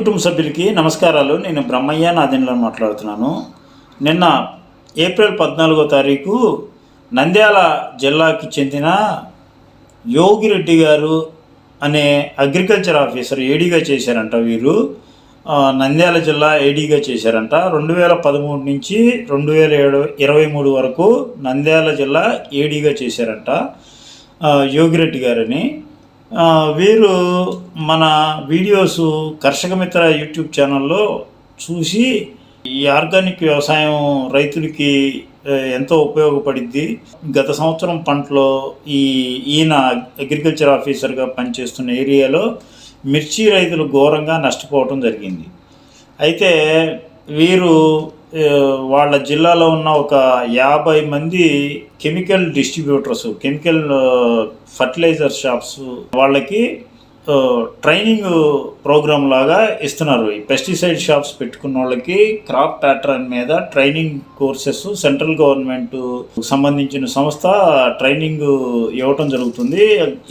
కుటుంబ సభ్యులకి నమస్కారాలు. నేను బ్రహ్మయ్య నాదిన్లో మాట్లాడుతున్నాను. నిన్న ఏప్రిల్ పద్నాలుగో తారీఖు నంద్యాల జిల్లాకి చెందిన యోగిరెడ్డి గారు అనే అగ్రికల్చర్ ఆఫీసర్ ఏడీగా చేశారంట వీరు. నంద్యాల జిల్లా ఏడీగా చేశారంట. రెండు వేల పదమూడు నుంచి రెండు వేల ఏడు ఇరవై మూడు వరకు నంద్యాల జిల్లా ఏడీగా చేశారంట యోగిరెడ్డి గారని. వీరు మన వీడియోస్ కర్షక మిత్ర యూట్యూబ్ ఛానల్లో చూసి ఈ ఆర్గానిక్ వ్యవసాయం రైతులకి ఎంతో ఉపయోగపడిద్ది. గత సంవత్సరం పంటలో ఈ ఈయన అగ్రికల్చర్ ఆఫీసర్గా పనిచేస్తున్న ఏరియాలో మిర్చి రైతులు ఘోరంగా నష్టపోవటం జరిగింది. అయితే వీరు వాళ్ళ జిల్లాలో ఉన్న ఒక యాభై మంది chemical distributors chemical fertiliser shops వాళ్ళకి ట్రైనింగ్ ప్రోగ్రామ్ లాగా ఇస్తున్నారు. ఈ పెస్టిసైడ్ షాప్స్ పెట్టుకున్న వాళ్ళకి క్రాప్ ప్యాటర్న్ మీద ట్రైనింగ్ కోర్సెస్ సెంట్రల్ గవర్నమెంట్ సంబంధించిన సంస్థ ట్రైనింగ్ ఇవ్వటం జరుగుతుంది.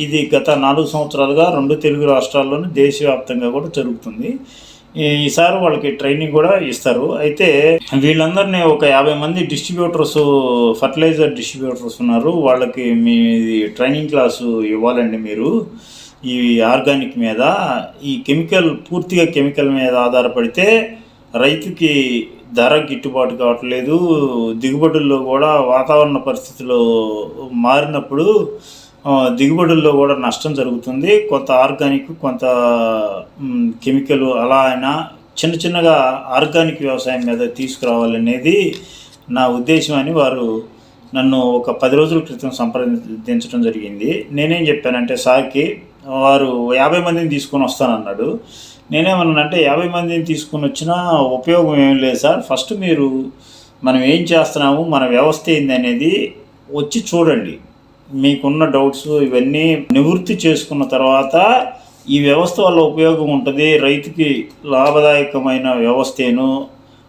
ఇది గత నాలుగు సంవత్సరాలుగా రెండు తెలుగు రాష్ట్రాల్లోనూ దేశవ్యాప్తంగా కూడా జరుగుతుంది. ఈసారి వాళ్ళకి ట్రైనింగ్ కూడా ఇస్తారు. అయితే వీళ్ళందరినీ ఒక యాభై మంది డిస్ట్రిబ్యూటర్స్ ఫర్టిలైజర్ డిస్ట్రిబ్యూటర్స్ ఉన్నారు. వాళ్ళకి మీ ట్రైనింగ్ క్లాసు ఇవ్వాలండి మీరు. ఈ ఆర్గానిక్ మీద ఈ కెమికల్ పూర్తిగా కెమికల్ మీద ఆధారపడితే రైతుకి ధర గిట్టుబాటు కావట్లేదు. దిగుబడుల్లో కూడా వాతావరణ పరిస్థితులు మారినప్పుడు దిగుబడుల్లో కూడా నష్టం జరుగుతుంది. కొంత ఆర్గానిక్ కొంత కెమికల్ అలా అయినా చిన్న చిన్నగా ఆర్గానిక్ వ్యవసాయం మీద తీసుకురావాలనేది నా ఉద్దేశం అని వారు నన్ను ఒక పది రోజుల క్రితం సంప్రదించడం జరిగింది. నేనేం చెప్పానంటే సార్కి వారు యాభై మందిని తీసుకొని వస్తానన్నాడు. నేనేమన్నానంటే యాభై మందిని తీసుకొని వచ్చినా ఉపయోగం ఏం లేదు సార్. ఫస్ట్ మీరు మనం ఏం చేస్తున్నాము మన వ్యవస్థ ఏంది అనేది వచ్చి చూడండి. మీకున్న డౌట్స్ ఇవన్నీ నివృత్తి చేసుకున్న తర్వాత ఈ వ్యవస్థ వల్ల ఉపయోగం ఉంటుంది రైతుకి లాభదాయకమైన వ్యవస్థేను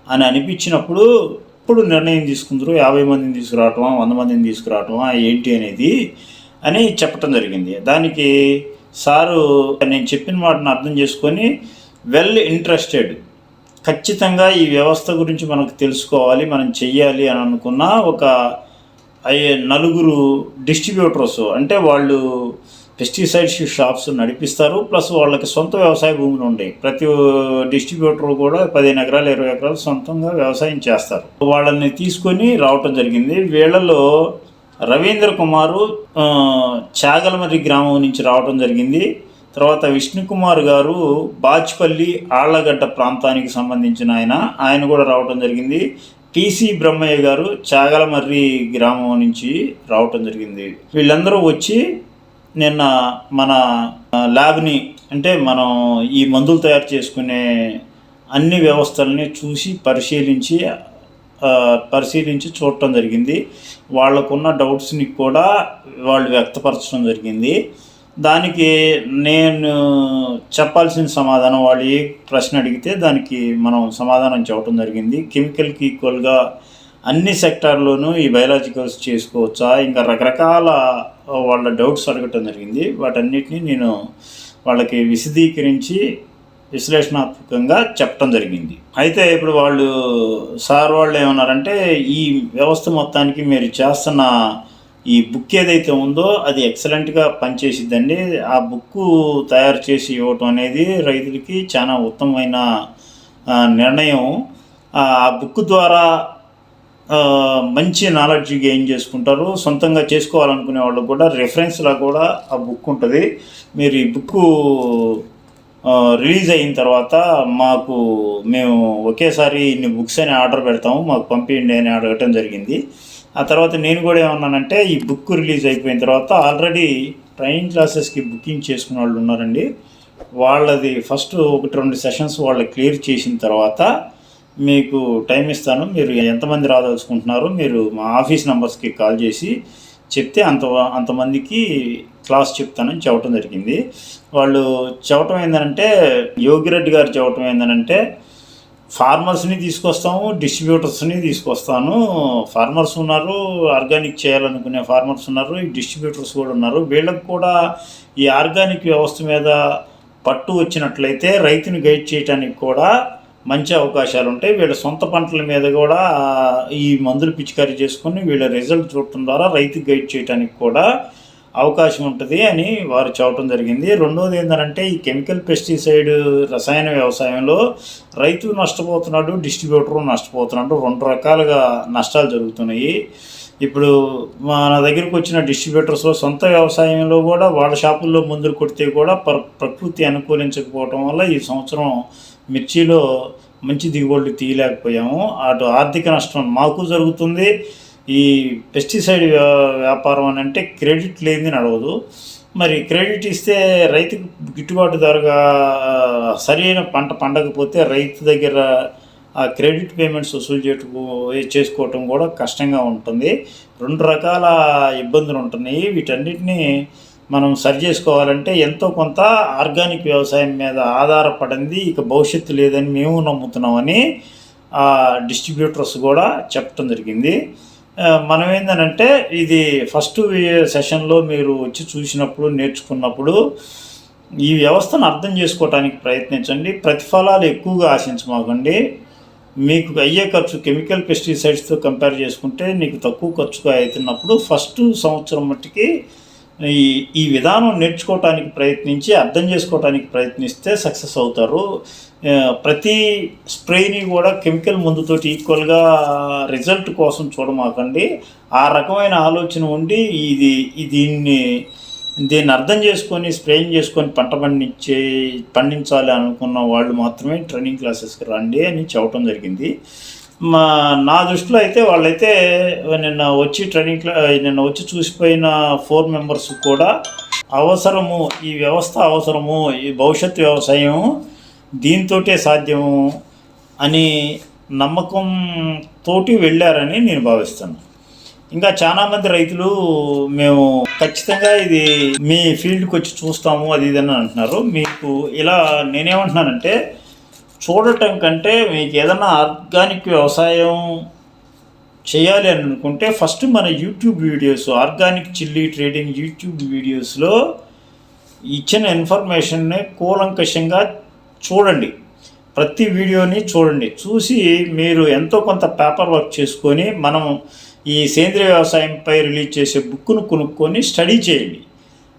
అని అనిపించినప్పుడు ఇప్పుడు నిర్ణయం తీసుకుందరు యాభై మందిని తీసుకురావటమా వంద మందిని తీసుకురావటమా ఏంటి అనేది అని చెప్పటం జరిగింది. దానికి సారు నేను చెప్పిన మాటను అర్థం చేసుకొని వెల్ ఇంట్రెస్టెడ్ ఖచ్చితంగా ఈ వ్యవస్థ గురించి మనకు తెలుసుకోవాలి మనం చెయ్యాలి అని అనుకున్న ఒక అయ్యే నలుగురు డిస్ట్రిబ్యూటర్స్ అంటే వాళ్ళు పెస్టిసైడ్స్ షాప్స్ నడిపిస్తారు ప్లస్ వాళ్ళకి సొంత వ్యవసాయ భూములు ఉండేవి ప్రతి డిస్ట్రిబ్యూటర్ కూడా పదిహేను ఎకరాలు ఇరవై ఎకరాలు సొంతంగా వ్యవసాయం చేస్తారు. వాళ్ళని తీసుకొని రావటం జరిగింది. వీళ్ళలో రవీంద్ర కుమారు చాగలమరి గ్రామం నుంచి రావటం జరిగింది. తర్వాత విష్ణుకుమార్ గారు బాచ్పల్లి ఆళ్ళగడ్డ ప్రాంతానికి సంబంధించిన ఆయన ఆయన కూడా రావటం జరిగింది. టీసీ బ్రహ్మయ్య గారు చాగలమర్రి గ్రామం నుంచి రావటం జరిగింది. వీళ్ళందరూ వచ్చి నిన్న మన ల్యాబ్ని అంటే మనం ఈ మందులు తయారు చేసుకునే అన్ని వ్యవస్థల్ని చూసి పరిశీలించి పరిశీలించి చూడటం జరిగింది. వాళ్ళకున్న డౌట్స్ని కూడా వాళ్ళు వ్యక్తపరచడం జరిగింది. దానికి నేను చెప్పాల్సిన సమాధానం వాళ్ళు ఏ ప్రశ్న అడిగితే దానికి మనం సమాధానం చెప్పడం జరిగింది. కెమికల్కి ఈక్వల్గా అన్ని సెక్టార్లోనూ ఈ బయలాజికల్స్ చేసుకోవచ్చా? ఇంకా రకరకాల వాళ్ళ డౌట్స్ అడగటం జరిగింది. వాటన్నిటిని నేను వాళ్ళకి విశదీకరించి విశ్లేషణాత్మకంగా చెప్పడం జరిగింది. అయితే ఇప్పుడు వాళ్ళు సార్ వాళ్ళు ఏమన్నారంటే ఈ వ్యవస్థ మొత్తానికి మీరు చేస్తున్న ఈ బుక్ ఏదైతే ఉందో అది ఎక్సలెంట్గా పనిచేసిద్దండి. ఆ బుక్ తయారు చేసి ఇవ్వటం అనేది రైతులకి చాలా ఉత్తమమైన నిర్ణయం. ఆ బుక్ ద్వారా మంచి నాలెడ్జ్ గెయిన్ చేసుకుంటారు? సొంతంగా చేసుకోవాలనుకునే వాళ్ళకు కూడా రెఫరెన్స్లా కూడా ఆ బుక్ ఉంటుంది. మీరు ఈ బుక్ రిలీజ్ అయిన తర్వాత మాకు మేము ఒకేసారి ఇన్ని బుక్స్ అని ఆర్డర్ పెడతాము. మాకు పంపించండి అని అడగటం జరిగింది. ఆ తర్వాత నేను కూడా ఏమన్నానంటే ఈ బుక్ రిలీజ్ అయిపోయిన తర్వాత ఆల్రెడీ ట్రైనింగ్ క్లాసెస్కి బుకింగ్ చేసుకున్న వాళ్ళు ఉన్నారండి. వాళ్ళది ఫస్ట్ ఒకటి రెండు సెషన్స్ వాళ్ళు క్లియర్ చేసిన తర్వాత మీకు టైం ఇస్తాను. మీరు ఎంతమంది రాదలుచుకుంటున్నారో మీరు మా ఆఫీస్ నెంబర్స్కి కాల్ చేసి చెప్తే అంత అంతమందికి క్లాస్ చెప్తానని చెప్పడం జరిగింది. వాళ్ళు చెప్పటం ఏంటంటే యోగిరెడ్డి గారు చెప్పటం ఏంటంటే ఫార్మర్స్ని తీసుకొస్తాము డిస్ట్రిబ్యూటర్స్ని తీసుకొస్తాను. ఫార్మర్స్ ఉన్నారు ఆర్గానిక్ చేయాలనుకునే ఫార్మర్స్ ఉన్నారు ఈ డిస్ట్రిబ్యూటర్స్ కూడా ఉన్నారు. వీళ్ళకి కూడా ఈ ఆర్గానిక్ వ్యవస్థ మీద పట్టు వచ్చినట్లయితే రైతుని గైడ్ చేయడానికి కూడా మంచి అవకాశాలు ఉంటాయి. వీళ్ళ సొంత పంటల మీద కూడా ఈ మందులు పిచికారీ చేసుకొని వీళ్ళ రిజల్ట్ చూడటం ద్వారా రైతు గైడ్ చేయడానికి కూడా అవకాశం ఉంటుంది అని వారు చెప్పడం జరిగింది. రెండోది ఏంటంటే ఈ కెమికల్ పెస్టిసైడ్ రసాయన వ్యవసాయంలో రైతు నష్టపోతున్నాడు డిస్ట్రిబ్యూటర్ నష్టపోతున్నాడు రెండు రకాలుగా నష్టాలు జరుగుతున్నాయి. ఇప్పుడు మన దగ్గరకు వచ్చిన డిస్ట్రిబ్యూటర్స్లో సొంత వ్యవసాయంలో కూడా వాళ్ళ షాపుల్లో మందులు కొడితే కూడా ప్ర ప్రకృతి అనుకూలించకపోవటం వల్ల ఈ సంవత్సరం మిర్చిలో మంచి దిగుబడులు తీయలేకపోయాము. అటు ఆర్థిక నష్టం మాకు జరుగుతుంది. ఈ పెస్టిసైడ్ వ్యా- వ్యాపారం అని అంటే క్రెడిట్ లేనిది నడవదు మరి క్రెడిట్ ఇస్తే రైతుకు గిట్టుబాటు ధరగా సరైన పంట పండకపోతే రైతు దగ్గర ఆ క్రెడిట్ పేమెంట్స్ వసూలు చేయటం చేసుకోవటం కూడా కష్టంగా ఉంటుంది. రెండు రకాల ఇబ్బందులు ఉంటున్నాయి వీటన్నిటిని మనం సరి చేసుకోవాలంటే ఎంతో కొంత ఆర్గానిక్ వ్యవసాయం మీద ఆధారపడింది. ఇక భవిష్యత్తు లేదని మేము నమ్ముతున్నామని ఆ డిస్ట్రిబ్యూటర్స్ కూడా చెప్పడం జరిగింది. మనం ఏంటంటే ఇది ఫస్ట్ సెషన్లో మీరు వచ్చి చూసినప్పుడు నేర్చుకున్నప్పుడు ఈ వ్యవస్థను అర్థం చేసుకోవటానికి ప్రయత్నించండి. ప్రతిఫలాలు ఎక్కువగా ఆశించమాకండి. మీకు అయ్యే ఖర్చు కెమికల్ పెస్టిసైడ్స్తో కంపేర్ చేసుకుంటే నీకు తక్కువ ఖర్చుగా అవుతున్నప్పుడు ఫస్ట్ సంవత్సరం మట్టికి ఈ ఈ విధానం నేర్చుకోవటానికి ప్రయత్నించి అర్థం చేసుకోవటానికి ప్రయత్నిస్తే సక్సెస్ అవుతారు. ప్రతి స్ప్రేని కూడా కెమికల్ మందుతోటి ఈక్వల్గా రిజల్ట్ కోసం చూడమాకండి. ఆ రకమైన ఆలోచన ఉండి ఇది దీన్ని దీన్ని అర్థం చేసుకొని స్ప్రేయింగ్ చేసుకొని పంట పండించే పండించాలి అనుకున్న వాళ్ళు మాత్రమే ట్రైనింగ్ క్లాసెస్కి రండి అని చెప్పడం జరిగింది. మా నా దృష్టిలో అయితే వాళ్ళైతే నిన్న వచ్చి ట్రైనింగ్ నిన్న వచ్చి చూసిపోయిన ఫోర్ మెంబర్స్ కూడా అవసరము ఈ వ్యవస్థ అవసరము ఈ భవిష్యత్ వ్యవసాయం దీంతోటే సాధ్యము అని నమ్మకం తోటి వెళ్ళారని నేను భావిస్తాను ఇంకా చాలామంది రైతులు మేము ఖచ్చితంగా ఇది మీ ఫీల్డ్కి వచ్చి చూస్తాము అది ఇది అని అంటున్నారు. మీకు ఇలా నేనేమంటున్నానంటే చూడటం కంటే మీకు ఏదైనా ఆర్గానిక్ వ్యవసాయం చేయాలి అని అనుకుంటే ఫస్ట్ మన YouTube videos organic chilli trading YouTube వీడియోస్లో ఇచ్చిన ఇన్ఫర్మేషన్ని కూలంకషంగా చూడండి. ప్రతి వీడియోని చూడండి. చూసి మీరు ఎంతో కొంత పేపర్ వర్క్ చేసుకొని మనం ఈ సేంద్రియ వ్యవసాయంపై రిలీజ్ చేసే బుక్ను కొనుక్కొని స్టడీ చేయండి.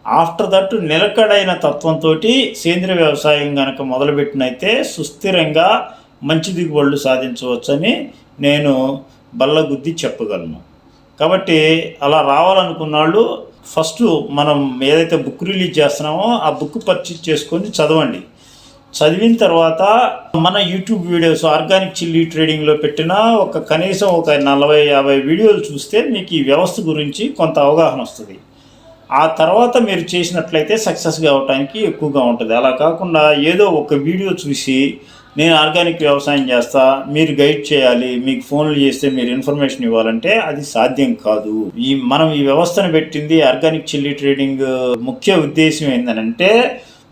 ఆఫ్టర్ దట్ నిలకడైన తత్వంతో సేంద్రియ వ్యవసాయం కనుక మొదలుపెట్టినైతే సుస్థిరంగా మంచి దిగుబడులు సాధించవచ్చని నేను బల్లగుద్ది చెప్పగలను. కాబట్టి అలా రావాలనుకున్న వాళ్ళు ఫస్ట్ మనం ఏదైతే బుక్ రిలీజ్ చేస్తున్నామో ఆ బుక్ పర్చేజ్ చేసుకొని చదవండి. చదివిన తర్వాత మన యూట్యూబ్ వీడియోస్ ఆర్గానిక్ చిల్లీ ట్రేడింగ్లో పెట్టిన ఒక కనీసం ఒక నలభై యాభై వీడియోలు చూస్తే మీకు ఈ వ్యవస్థ గురించి కొంత అవగాహన వస్తుంది. ఆ తర్వాత మీరు చేసినట్లయితే సక్సెస్ కావడానికి ఎక్కువగా ఉంటుంది. అలా కాకుండా ఏదో ఒక వీడియో చూసి నేను ఆర్గానిక్ వ్యవసాయం చేస్తా మీరు గైడ్ చేయాలి మీకు ఫోన్లు చేస్తే మీరు ఇన్ఫర్మేషన్ ఇవ్వాలంటే అది సాధ్యం కాదు. ఈ మనం ఈ వ్యవస్థను పెట్టింది ఆర్గానిక్ చిల్లీ ట్రేడింగ్ ముఖ్య ఉద్దేశం ఏంటంటే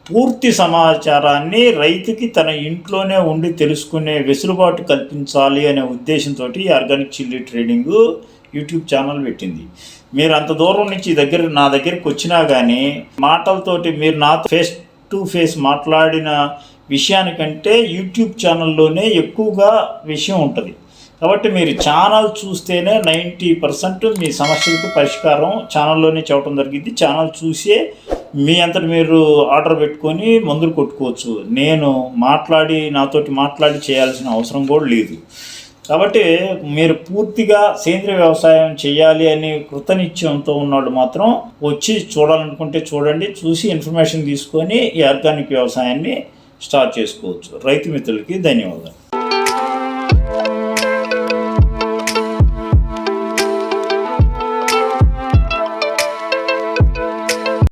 పూర్తి సమాచారాన్ని రైతుకి తన ఇంట్లోనే ఉండి తెలుసుకునే వెసులుబాటు కల్పించాలి అనే ఉద్దేశంతో ఈ organic chilli trading YouTube channel పెట్టింది. మీరు అంత దూరం నుంచి దగ్గర నా దగ్గరికి వచ్చినా కానీ మాటలతోటి మీరు నాతో ఫేస్ టు ఫేస్ మాట్లాడిన విషయానికంటే యూట్యూబ్ ఛానల్లోనే ఎక్కువగా విషయం ఉంటుంది. కాబట్టి మీరు ఛానల్ చూస్తేనే నైంటీ పర్సెంట్ మీ సమస్యలకు పరిష్కారం ఛానల్లోనే చెప్పడం జరిగింది. ఛానల్ చూసే మీ అంతటి మీరు ఆర్డర్ పెట్టుకొని మందులు కొట్టుకోవచ్చు. నేను మాట్లాడి నాతోటి మాట్లాడి చేయాల్సిన అవసరం కూడా లేదు. కాబట్టి మీరు పూర్తిగా సేంద్రియ వ్యవసాయం చేయాలి అని కృతనిశ్చయంతో ఉన్నాడు మాత్రం వచ్చి చూడాలనుకుంటే చూడండి చూసి ఇన్ఫర్మేషన్ తీసుకొని ఈ ఆర్గానిక్ వ్యవసాయాన్ని స్టార్ట్ చేసుకోవచ్చు. రైతు మిత్రులకి ధన్యవాదాలు.